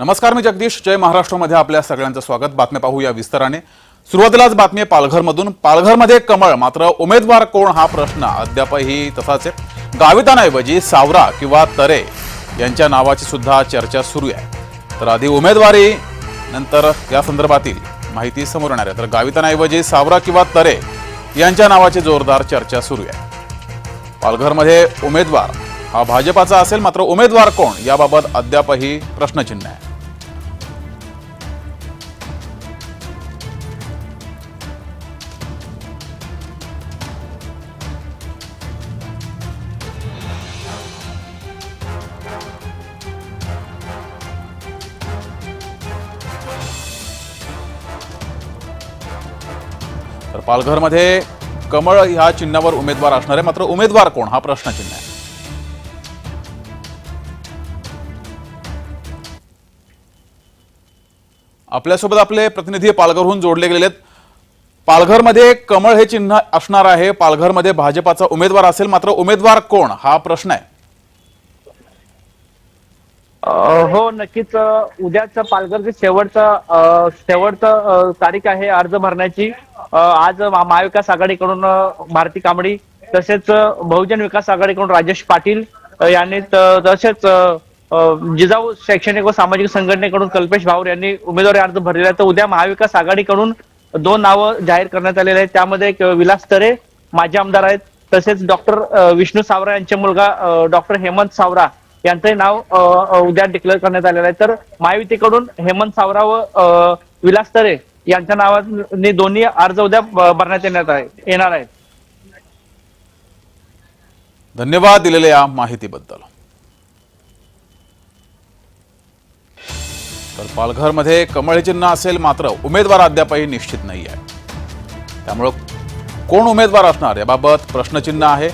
नमस्कार मी जगदीश. जय महाराष्ट्रामध्ये आपल्या सगळ्यांचं स्वागत. बातम्या पाहू या विस्ताराने. सुरुवातीलाच बातमी पालघरमधून. पालघरमध्ये कमळ मात्र उमेदवार कोण हा प्रश्न अद्यापही तसाच आहे. गावितांऐवजी सावरा किंवा तरे यांच्या नावाची सुद्धा चर्चा सुरू आहे. तर आधी उमेदवारी नंतर या संदर्भातील माहिती समोर येणार आहे. तर गावितांऐवजी सावरा किंवा तरे यांच्या नावाची जोरदार चर्चा सुरू आहे. पालघरमध्ये उमेदवार हा भाजपाचा असेल मात्र उमेदवार कोण? याबाबत अद्यापही प्रश्नचिन्ह आहे. तर पालघरमध्ये कमळ ह्या चिन्हावर उमेदवार असणार आहे. मात्र उमेदवार कोण? हा प्रश्नचिन्ह आहे. आपल्यासोबत आपले प्रतिनिधी पालघरहून जोडले गेलेले आहेत. पालघरमध्ये कमळ हे चिन्ह असणार आहे. पालघरमध्ये भाजपाचा उमेदवार असेल मात्र उमेदवार कोण? हा प्रश्न आहे. हो नक्कीच. उद्याचं पालघरचं शेवटचं शेवटचं तारीख आहे अर्ज भरण्याची. आज महा- महाविकास आघाडीकडून भारती कांबडी तसेच बहुजन विकास आघाडीकडून राजेश पाटील यांनी तसेच जिजाऊ शैक्षणिक व सामाजिक संघटनेकडून कल्पेश भाऊर यांनी उमेदवारी अर्ज भरलेला आहे. तर उद्या महाविकास आघाडीकडून दोन नावं जाहीर करण्यात आलेले आहेत. त्यामध्ये एक विलास तरे माजी आमदार आहेत. तसेच डॉक्टर विष्णू सावरा यांचे मुलगा डॉक्टर हेमंत सावरा यांचंही नाव उद्या डिक्लेअर करण्यात आलेलं आहे. तर महायुतीकडून हेमंत सावरा व अ, विलास तरे यांच्या नावाने दोन्ही अर्ज उद्या भरण्यात येणार आहे येणार आहेत. धन्यवाद दिलेल्या या माहितीबद्दल. तर पालघरमध्ये कमळ चिन्ह असेल मात्र उमेदवार अद्यापही निश्चित नाही आहे त्यामुळं कोण उमेदवार असणार याबाबत प्रश्नचिन्ह आहे.